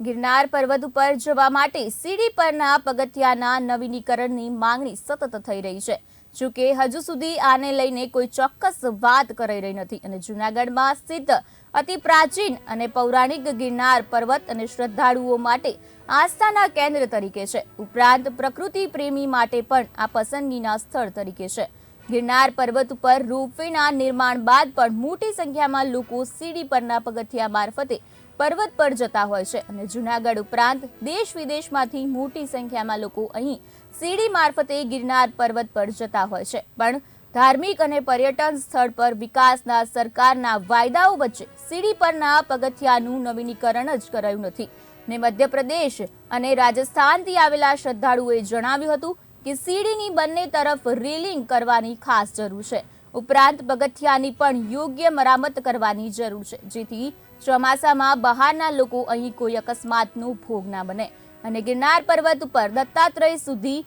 ગિરનાર પર્વત ઉપર જવા માટે સીડી પરના પગથિયાના નવીનીકરણની માંગણી સતત થઈ રહી છે. જોકે હજુ સુધી આને લઈને કોઈ ચોક્કસ વાત કરાઈ રહી નથી અને જૂનાગઢમાં સ્થિત અતિ પ્રાચીન અને પૌરાણિક ગિરનાર પર્વત અને શ્રદ્ધાળુઓ માટે આસ્થાના કેન્દ્ર તરીકે છે. ઉપરાંત પ્રકૃતિ પ્રેમી માટે પણ આ પસંદગીના સ્થળ તરીકે છે. ગિરનાર પર્વત ઉપર રોપવેના નિર્માણ બાદ પણ મોટી સંખ્યામાં લોકો સીડી પરના પગથિયા મારફતે પર્વત પર જતા હોય છે અને જૂનાગઢ ઉપરાંત દેશ વિદેશમાંથી મોટી સંખ્યામાં લોકો અહીં સીડી મારફતે ગિરનાર પર્વત પર જતા હોય છે. પણ ધાર્મિક અને પર્યટન સ્થળ પર વિકાસના સરકારના વાયદાઓ વચ્ચે સીડી પરના પગથિયાનું નવીનીકરણ જ કરાયું નથી. ને મધ્યપ્રદેશ અને રાજસ્થાનથી આવેલા શ્રદ્ધાળુઓએ જણાવ્યું હતું કે સીડીની બંને તરફ રેલિંગ કરવાની ખાસ જરૂર છે. ઉપરાંત પગથિયાની પણ યોગ્ય મરામત કરવાની જરૂર છે. જેથી ચોમાસામાં બહારના લોકો અહીં કોઈ અકસ્માતનો ભોગ ના બને અને ગિરનાર પર્વત ઉપર દત્તાત્રેય સુધી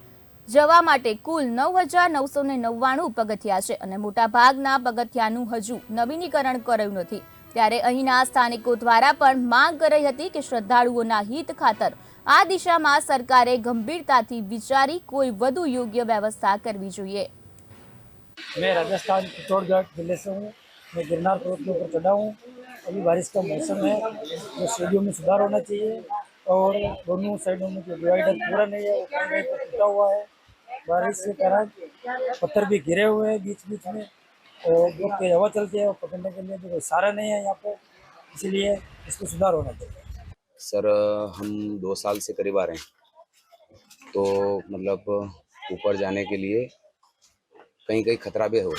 જવા માટે કુલ નવ હજાર નવસો ને નવ્વાણું પગથિયા છે અને મોટાભાગના પગથિયાનું હજુ નવીનીકરણ કરાયું નથી. ત્યારે અહીંના સ્થાનિકો દ્વારા પણ માંગ કરાઈ હતી કે શ્રદ્ધાળુઓના હિત ખાતર આ દિશામાં સરકારે ગંભીરતાથી વિચારી કોઈ વધુ યોગ્ય વ્યવસ્થા કરવી જોઈએ मैं राजस्थान चित्तौड़गढ़ जिले से हूँ मैं गिरनार पर्वत के ऊपर चढ़ा हूँ अभी बारिश का मौसम है तो सीढ़ियों में सुधार होना चाहिए और दोनों साइडों में जो डिवाइडर पूरा नहीं है वो कहीं कहीं पर टूटा हुआ है बारिश के कारण पत्थर भी गिरे हुए हैं बीच बीच में और जो तेज हवा चलती है वो पकड़ने के लिए भी कोई सारा नहीं है यहाँ पर इसलिए इसको सुधार होना चाहिए सर हम दो साल से करीब आ रहे हैं। तो मतलब ऊपर जाने के लिए कहीं कहीं खतरा भी हो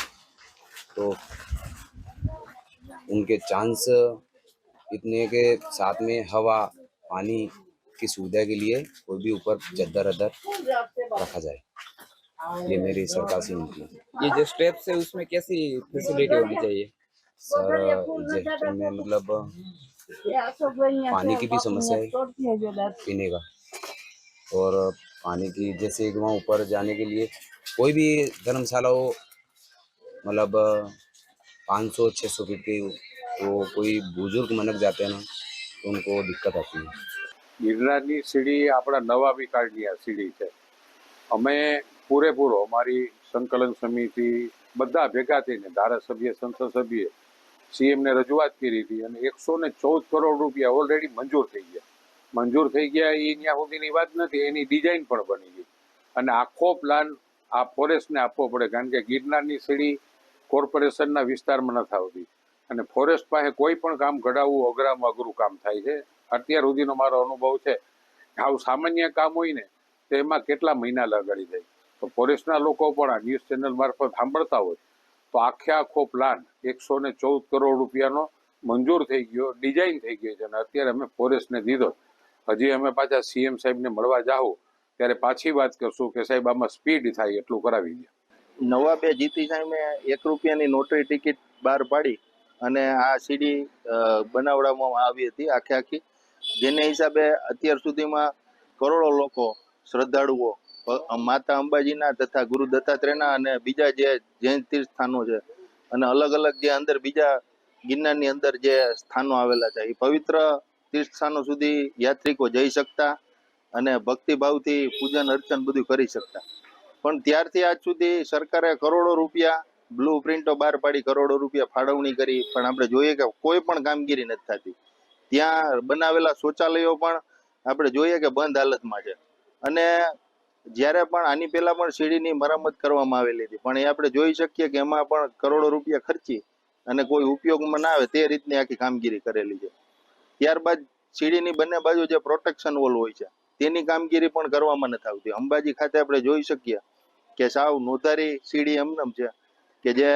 तो उनके चांस इतने के साथ में हवा पानी की सुविधा के लिए कोई भी ऊपर चद्दर अदर रखा जाए। ये मेरी सरकार से ये जो स्टेप्स है उसमें कैसी फैसिलिटी होनी चाहिए? सर में मतलब पानी की भी समस्या है पीने का और पानी की जैसे कि वहाँ ऊपर जाने के लिए कोई भी धर्मशाला हो मतलब पाँच सौ छः सौ फीट की तो कोई बुजुर्ग मनक जाते हैं ना तो उनको दिक्कत आती है ગિરનારની સીડી આપણા નવા વિકાળની આ સીડી છે અમે પૂરેપૂરો અમારી સંકલન સમિતિ બધા ભેગા થઈને ધારાસભ્ય સંસદ સભ્ય સીએમને રજૂઆત કરી હતી અને એકસો ને ચૌદ કરોડ રૂપિયા ઓલરેડી મંજૂર થઈ ગયા. મંજૂર થઈ ગયા એ ત્યાં સુધીની વાત નથી, એની ડિઝાઇન પણ બની ગઈ. અને આખો પ્લાન આ ફોરેસ્ટને આપવો પડે, કારણ કે ગિરનારની સીડી કોર્પોરેશનના વિસ્તારમાં નથી આવતી. અને ફોરેસ્ટ પાસે કોઈ પણ કામ ઘડાવવું અઘરામાં અઘરું કામ થાય છે. અત્યાર સુધીનો મારો અનુભવ છે, આવું સામાન્ય કામ હોય ને, તો એમાં કેટલા મહિના લગાડી જાય. તો ફોરેસ્ટના લોકો પણ આ ન્યૂઝ ચેનલ મારફત સાંભળતા હોય. તો આખે આખો પ્લાન એકસો ને ચૌદ કરોડ રૂપિયાનો મંજૂર થઈ ગયો ડિઝાઇન થઈ ગઈ છે. અને અત્યારે અમે ફોરેસ્ટને દીધો. હજી અમે પાછા સીએમ સાહેબને મળવા જાઉં ત્યારે પાછી વાત કરશું કે સાહેબ, આમાં સ્પીડ થાય એટલું કરાવી દે. નવા બે જીતી સાહેબે એક રૂપિયાની નોટરી ટિકિટ બહાર પાડી અને આ સીડી બનાવડામાં આવી હતી આખે આખી. જેને હિસાબે અત્યાર સુધીમાં કરોડો લોકો શ્રદ્ધાળુઓ માતા અંબાજીના તથા ગુરુ દત્તાત્રેયના અને બીજા જે જૈન તીર્થ સ્થાનો છે અને અલગ અલગ જે અંદર બીજા ગિરનારની અંદર જે સ્થાનો આવેલા છે, એ પવિત્ર તીર્થ સ્થાનો સુધી યાત્રિકો જઈ શકતા અને ભક્તિભાવથી પૂજન અર્ચન બધું કરી શકતા. પણ ત્યારથી આજ સુધી સરકારે કરોડો રૂપિયા બ્લુ પ્રિન્ટો બહાર પાડી કરોડો રૂપિયા ફાળવણી કરી, પણ આપણે જોઈએ કે કોઈ પણ કામગીરી નથી થતી. ત્યાં બનાવેલા શૌચાલયો પણ આપણે જોઈએ કે બંધ હાલતમાં છે. અને જ્યારે પણ આની પહેલા પણ સીડીની મરામત કરવામાં આવેલી હતી. પણ એ આપણે જોઈ શકીએ કે એમાં પણ કરોડો રૂપિયા ખર્ચી અને કોઈ ઉપયોગમાં ના આવે તે રીતની આખી કામગીરી કરેલી છે. ત્યારબાદ સીડીની બંને બાજુ જે પ્રોટેક્શન વોલ હોય છે, તેની કામગીરી પણ કરવામાં નથી આવતી. અંબાજી ખાતે આપણે જોઈ શકીએ કે સાવ નોધારી સીડી એમનેમ છે કે જે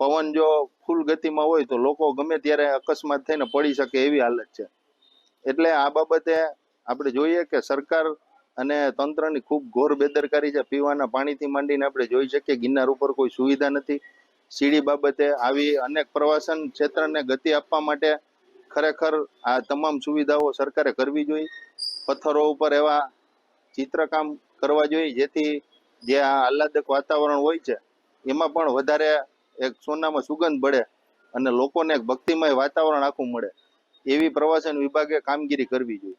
પવન જો ફૂલ ગતિમાં હોય તો લોકો ગમે ત્યારે અકસ્માત થઈને પડી શકે એવી હાલત છે. એટલે આ બાબતે આપણે જોઈએ કે સરકાર અને તંત્રની ખૂબ ઘોર બેદરકારી છે. પીવાના પાણીથી માંડીને આપણે જોઈ શકીએ ગિરનાર ઉપર કોઈ સુવિધા નથી. સીડી બાબતે આવી અનેક પ્રવાસન ક્ષેત્રને ગતિ આપવા માટે ખરેખર આ તમામ સુવિધાઓ સરકારે કરવી જોઈએ. પથ્થરો ઉપર એવા ચિત્રકામ કરવા જોઈએ જેથી જે આ આહલાદક વાતાવરણ હોય છે, એમાં પણ વધારે એક સોનામાં સુગંધ ભળે અને લોકોને એક ભક્તિમય વાતાવરણ આખું મળે. એવી પ્રવાસન વિભાગે કામગીરી કરવી જોઈએ.